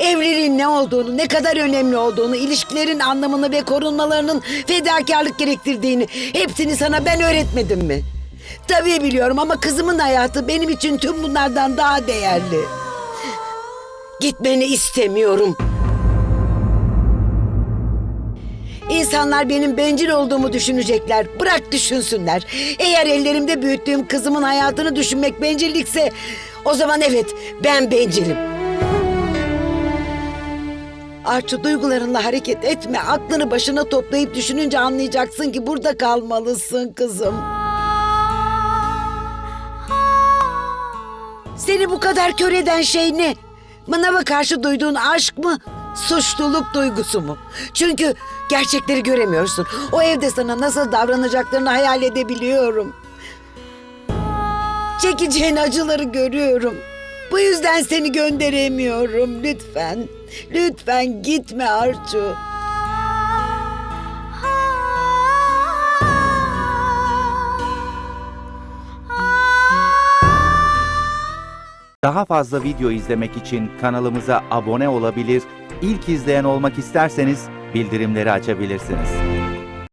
Evliliğin ne olduğunu, ne kadar önemli olduğunu, ilişkilerin anlamını ve korunmalarının fedakarlık gerektirdiğini hepsini sana ben öğretmedim mi? Tabii biliyorum ama kızımın hayatı benim için tüm bunlardan daha değerli. Gitmeni istemiyorum. İnsanlar benim bencil olduğumu düşünecekler. Bırak düşünsünler. Eğer ellerimde büyüttüğüm kızımın hayatını düşünmek bencillikse o zaman evet ben bencilim. Arçu duygularınla hareket etme. Aklını başına toplayıp düşününce anlayacaksın ki burada kalmalısın kızım. Seni bu kadar kör eden şey ne? Manava karşı duyduğun aşk mı? Suçluluk duygusu mu? Çünkü gerçekleri göremiyorsun. O evde sana nasıl davranacaklarını hayal edebiliyorum. Çekeceğin acıları görüyorum. Bu yüzden seni gönderemiyorum. Lütfen, lütfen gitme Arçu. Daha fazla video izlemek için kanalımıza abone olabilir, ilk izleyen olmak isterseniz bildirimleri açabilirsiniz.